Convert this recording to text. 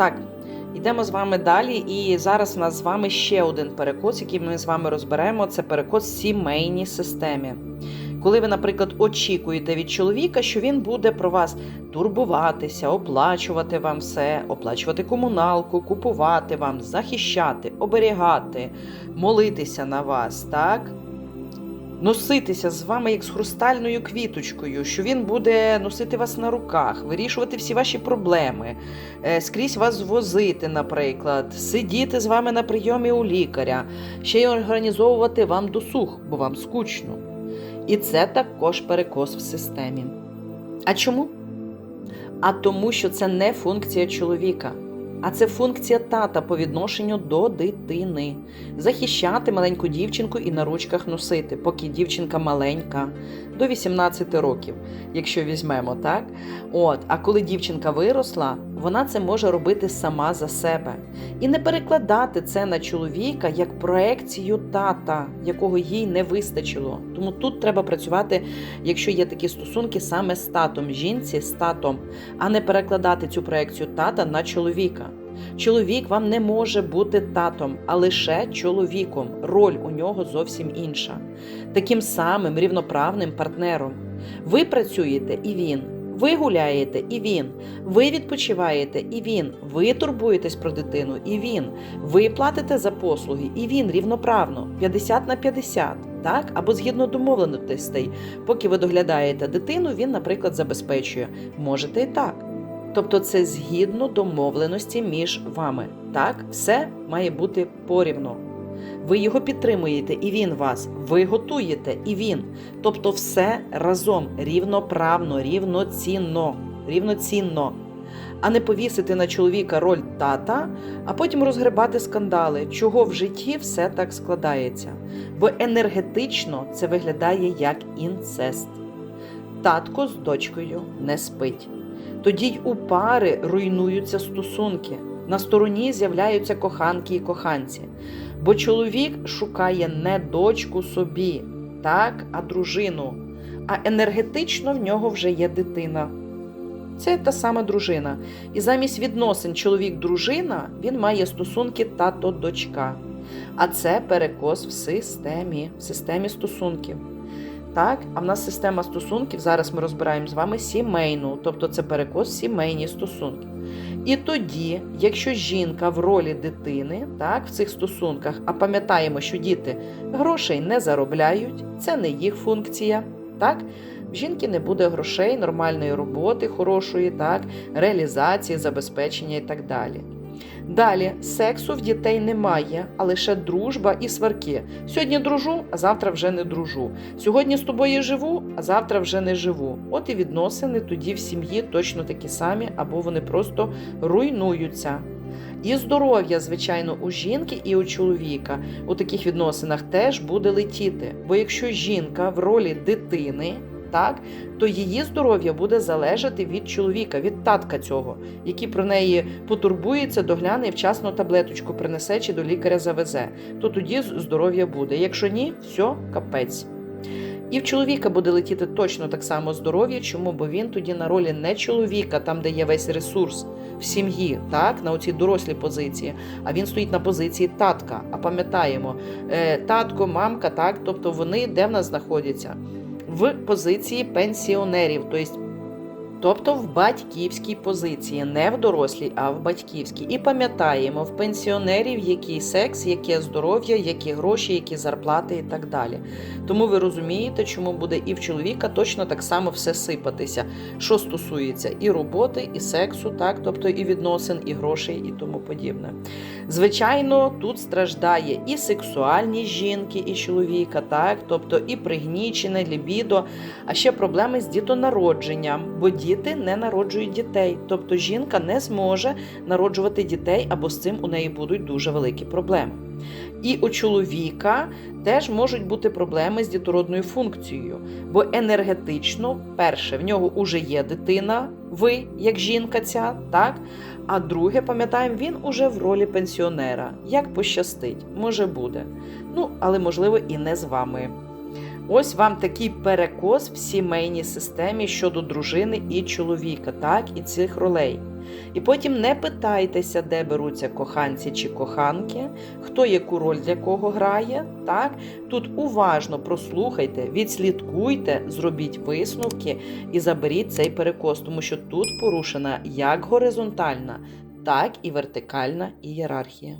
Так, йдемо з вами далі. І зараз у нас з вами ще один перекос, який ми з вами розберемо. Це перекос в сімейній системі. Коли ви, наприклад, очікуєте від чоловіка, що він буде про вас турбуватися, оплачувати вам все, оплачувати комуналку, купувати вам, захищати, оберігати, молитися на вас, так? Носитися з вами як з хрустальною квіточкою, що він буде носити вас на руках, вирішувати всі ваші проблеми, е, скрізь вас возити, наприклад, сидіти з вами на прийомі у лікаря, ще й організовувати вам досуг, бо вам скучно. І це також перекос в системі. А чому? А тому, що це не функція чоловіка, а це функція тата по відношенню до дитини. Захищати маленьку дівчинку і на ручках носити, поки дівчинка маленька, до 18 років, якщо візьмемо, так? От, а коли дівчинка виросла, вона це може робити сама за себе. І не перекладати це на чоловіка як проекцію тата, якого їй не вистачило. Тому тут треба працювати, якщо є такі стосунки, саме з татом, жінці з татом, а не перекладати цю проекцію тата на чоловіка. Чоловік вам не може бути татом, а лише чоловіком. Роль у нього зовсім інша. Таким самим рівноправним партнером. Ви працюєте і він. Ви гуляєте і він, ви відпочиваєте і він, ви турбуєтесь про дитину і він, ви платите за послуги і він рівноправно 50 на 50, так? Або згідно домовленостей. Поки ви доглядаєте дитину, він, наприклад, забезпечує. Можете і так. Тобто це згідно домовленості між вами. Так, все має бути порівно. Ви його підтримуєте, і він вас. Ви готуєте, і він. Тобто, все разом рівноправно, рівноцінно, рівноцінно. А не повісити на чоловіка роль тата, а потім розгребати скандали, чого в житті все так складається. Бо енергетично це виглядає як інцест. Татко з дочкою не спить. Тоді й у пари руйнуються стосунки. На стороні з'являються коханки і коханці. Бо чоловік шукає не дочку собі, так, а дружину. А енергетично в нього вже є дитина. Це та сама дружина. І замість відносин чоловік-дружина він має стосунки тато-дочка. А це перекос в системі, в системі стосунків. Так, а в нас система стосунків, зараз ми розбираємо з вами сімейну, тобто це перекос сімейні стосунки. І тоді, якщо жінка в ролі дитини, так, в цих стосунках, а пам'ятаємо, що діти грошей не заробляють, це не їх функція. так, в жінки не буде грошей, нормальної роботи, хорошої, так, реалізації, забезпечення і так далі. Далі, сексу в дітей немає, а лише дружба і сварки. Сьогодні дружу, а завтра вже не дружу. Сьогодні з тобою живу, а завтра вже не живу. От і відносини тоді в сім'ї точно такі самі, або вони просто руйнуються. І здоров'я, звичайно, у жінки і у чоловіка у таких відносинах теж буде летіти. Бо якщо жінка в ролі дитини, так, то її здоров'я буде залежати від чоловіка, від татка цього, який про неї потурбується, догляне і вчасно таблеточку принесе чи до лікаря завезе. То тоді здоров'я буде. Якщо ні, все, капець. І в чоловіка буде летіти точно так само здоров'я. Чому? Бо він тоді на ролі не чоловіка, там, де є весь ресурс в сім'ї, так, на оцій дорослій позиції, а він стоїть на позиції татка. А пам'ятаємо, е, татко, мамка, так, тобто вони де в нас знаходяться? В позиції пенсіонерів, тобто Тобто в батьківській позиції, не в дорослій, а в батьківській. І пам'ятаємо, в пенсіонерів який секс, яке здоров'я, які гроші, які зарплати і так далі. Тому ви розумієте, чому буде і в чоловіка точно так само все сипатися, що стосується і роботи, і сексу, так, тобто і відносин, і грошей, і тому подібне. Звичайно, тут страждає і сексуальність жінки, і чоловіка, так, тобто і пригнічене лібідо, а ще проблеми з дітонародженням, бо діти не народжують дітей. Тобто жінка не зможе народжувати дітей, або з цим у неї будуть дуже великі проблеми. І у чоловіка теж можуть бути проблеми з дітородною функцією, бо енергетично, перше, в нього вже є дитина, ви, як жінка ця, так? А друге, пам'ятаємо, він уже в ролі пенсіонера. Як пощастить, може буде. Ну, але можливо і не з вами. Ось вам такий перекос в сімейній системі щодо дружини і чоловіка, так, і цих ролей. І потім не питайтеся, де беруться коханці чи коханки, хто яку роль для кого грає. Так? Тут уважно прослухайте, відслідкуйте, зробіть висновки і заберіть цей перекос, тому що тут порушена як горизонтальна, так і вертикальна ієрархія.